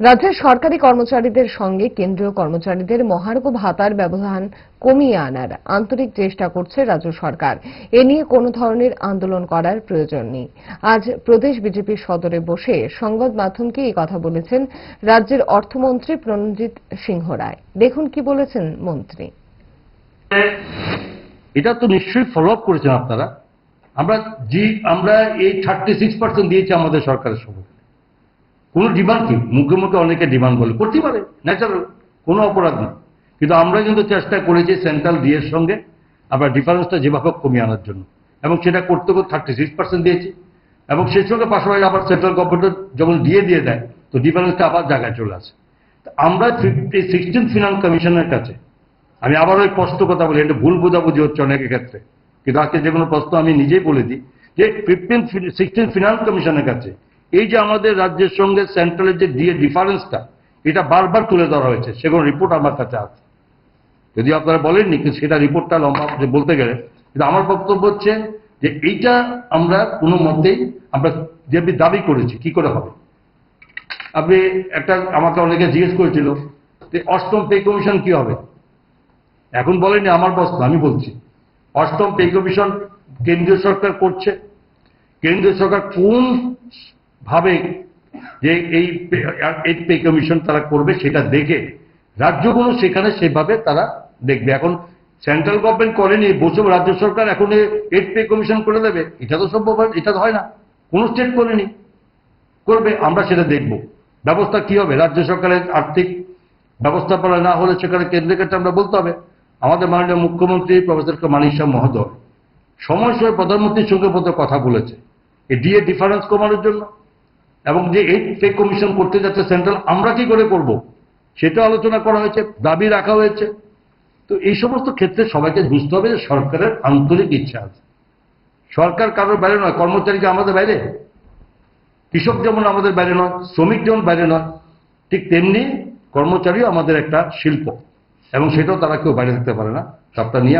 রাজ্যের সরকারি কর্মচারীদের সঙ্গে কেন্দ্রীয় কর্মচারীদের মহার্ঘ ভাতার ব্যবধান কমিয়ে আনার আন্তরিক চেষ্টা করছে রাজ্য সরকার। এ নিয়ে কোনো ধরনের আন্দোলন করার প্রয়োজন নেই। আজ প্রদেশ বিজেপির সদরে বসে সংবাদ মাধ্যমকে এই কথা বলেছেন রাজ্যের অর্থমন্ত্রী প্রণজিৎ সিংহ রায়। দেখুন কি বলেছেন মন্ত্রী। এটা তো নিশ্চয়ই ফলো আপ করেছেন আপনারা। আমরা জি, আমরা এই থার্টি সিক্স পার্সেন্ট দিয়েছি আমাদের সরকারের সময় কোনো ডিমান্ড কি? মুখে মুখে অনেকে ডিমান্ড বলে। করতে পারে ন্যাচারাল কোনো অপরাধ নেই কিন্তু আমরা কিন্তু চেষ্টা করেছি সেন্ট্রাল ডিএর সঙ্গে আমরা ডিফারেন্সটা যেভাবে কমিয়ে আনার জন্য। এবং সেটা করতে করতে থার্টি সিক্স পার্সেন্ট দিয়েছি। এবং সেই সঙ্গে পাশাপাশি আবার সেন্ট্রাল গভর্নমেন্ট যখন দিয়ে দিয়ে দেয়, তো ডিফারেন্সটা আবার জায়গায় চলে আসে। আমরা ফিফটি সিক্সটিন ফিনান্স কমিশনের কাছে, আমি আবার ওই স্পষ্ট কথা বলি, এটা ভুল বোঝাবুঝি হচ্ছে অনেকের ক্ষেত্রে। কিন্তু আজকে যে কোনো প্রশ্ন আমি নিজেই বলে দিই যে ফিফটিন সিক্সটিন ফিনান্স কমিশনের কাছে এই যে আমাদের রাজ্যের সঙ্গে সেন্ট্রালের যে দিয়ে ডিফারেন্সটা এটা বারবার তুলে ধরা হয়েছে সেগুলো রিপোর্ট আমার কাছে আছে। যদি আপনারা বলেননি, কিন্তু সেটা রিপোর্টটা লম্বা বলতে গেলে, কিন্তু আমার বক্তব্য হচ্ছে যে এইটা আমরা কোনো মতেই আমরা যে দাবি করেছি, কি করে হবে? আপনি একটা আমাকে অনেকে জিজ্ঞেস করেছিল যে অষ্টম পে কমিশন কি হবে? এখন বলেনি আমার প্রশ্ন, আমি বলছি, অষ্টম পে কমিশন কেন্দ্রীয় সরকার করছে? কেন্দ্রীয় সরকার কোন ভাবে যে এই এই পে কমিশন তারা করবে, সেটা দেখে রাজ্যগুলো সেখানে সেভাবে তারা দেখবে। এখন সেন্ট্রাল গভর্নমেন্ট করেনি বসে রাজ্য সরকার এখন এইট পে কমিশন করে দেবে। এটা তো সম্ভব হয়, এটা তো হয় না। কোনো স্টেট করেনি, করবে, আমরা সেটা দেখব। ব্যবস্থা কি হবে? রাজ্য সরকারের আর্থিক ব্যবস্থাপনা না হলে সেখানে কেন্দ্রের কাছে আমরা বলতে হবে, আমাদের মাননীয় মুখ্যমন্ত্রী প্রফেসর মানিক শাহ মহোদয় সময় সময় প্রধানমন্ত্রীর সঙ্গে কথা বলেছে। এই ডিএ ডিফারেন্স কমানোর জন্য। এবং যে এই পে কমিশন করতে যাচ্ছে সেন্ট্রাল আমরা কি করে করব? সেটা আলোচনা করা হয়েছে, দাবি রাখা হয়েছে। তো এই সমস্ত ক্ষেত্রে সবাইকে বুঝতে হবে যে সরকারের আন্তরিক ইচ্ছা আছে। সরকার কারোর বাইরে নয় কর্মচারীকে আমাদের বাইরে? কৃষক যেমন আমাদের বাইরে নয়, শ্রমিক যেমন বাইরে নয়, ঠিক তেমনি কর্মচারীও আমাদের একটা শিল্প, এবং সেটাও তারা কেউ বাইরে থাকতে পারে না। সবটা নিয়ে